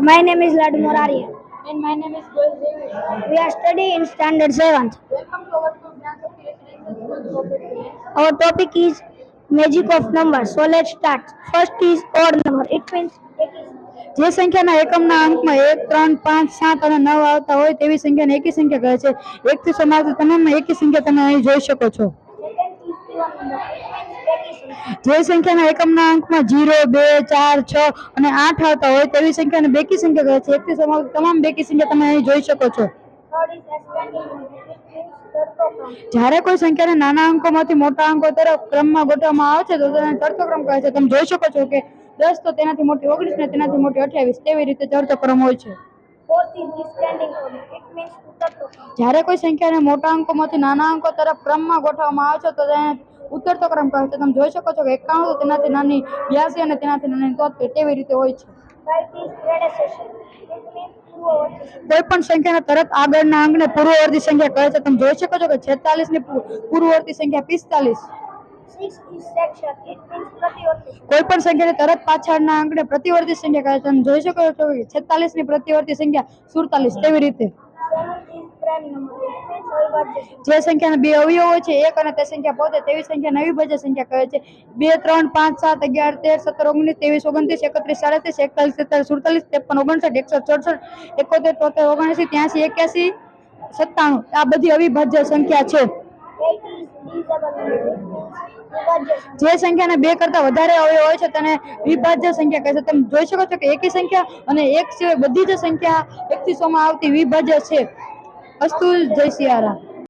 My name is Lad Moraria. And my name is Goel Devish. We are studying in standard 7th. Welcome to our program Jnanshakti Residential Our topic is magic of numbers. So let's start. First is odd number. It means જે સંખ્યાના એકમના અંકમાં એક ત્રણ પાંચ સાત અને નવ આવતા હોય તેવી સંખ્યાને એકી સંખ્યા કહે છે એકથી સમાવતી તમામ એકી સંખ્યા તમે અહીં જોઈ શકો છો second is even number. It means baky સંખ્યા. જે સંખ્યાના એકમના અંકમાં જીરો, બે, ચાર, છ અને આઠ આવતા હોય તેવી સંખ્યાને બેકી સંખ્યા કહે છે એકથી તમામ બેકી સંખ્યા તમે અહીં જોઈ શકો છો. જ્યારે કોઈ સંખ્યાને નાના અંકોમાંથી મોટા અંકો તરફ ક્રમમાં ગોઠવવામાં આવે છે, તો તેને ચડતો ક્રમ કહે છે તમે જોઈ શકો છો કે દસ તો તેનાથી મોટી ઓગણીસ ને તેનાથી મોટી અઠ્યાવીસ તેવી રીતે ચડતો ક્રમ હોય છે. જ્યારે કોઈ સંખ્યાને મોટા અંકોમાંથી નાના અંકો તરફ ક્રમમાં ગોઠવવામાં આવે છે, તો તેને ઉતરતો ક્રમ કહે છે, તમે જોઈ શકો છો કે એકાણું તેનાથી નાની બ્યાસી અને તેનાથી નાની તોતેર તેવી રીતે હોય છે. કોઈ પણ સંખ્યાના તરત આગળના અંકને પૂર્વવર્તી સંખ્યા કહે છે તમે જોઈ શકો છો કે છેતાલીસની પૂર્વવર્તી સંખ્યા પિસ્તાલીસ. કોઈ પણ સંખ્યાને તરત પાછળના અંગને પ્રતિવર્તી સંખ્યા કહે છે તમે જોઈ શકો છો કે છેતાલીસની પ્રતિવર્તી સંખ્યા સુડતાલીસ તેવી રીતે જે સંખ્યાના બે અવયવ છે, એક અને તે સંખ્યા પોતે તેવી સંખ્યાને અવિભાજ્ય સંખ્યા કહે છે. બે, ત્રણ, પાંચ, સાત, અગિયાર, તેર, સત્તર, ઓગણીસ, ત્રેવીસ, ઓગણત્રીસ, એકત્રીસ, સાડત્રીસ, એકતાલીસ, તેતાલીસ, સુડતાલીસ, ત્રેપન, ઓગણસાઠ એકસો ચોસઠ એકોતેર, તોતેર, ઓગણસી, ત્યાંસી, એક્યાસી, સત્તાણું. આ બધી અવિભાજ્ય સંખ્યા છે. જે સંખ્યાના બે કરતા વધારે અવયવ હોય છે, તેને વિભાજ્ય સંખ્યા કહે છે. તમે જોઈ શકો છો કે એકી સંખ્યા અને એક સિવાય બધી જ સંખ્યા એકથી સોમાં આવતી વિભાજ્ય છે. અસ્તુ જય સિયારામ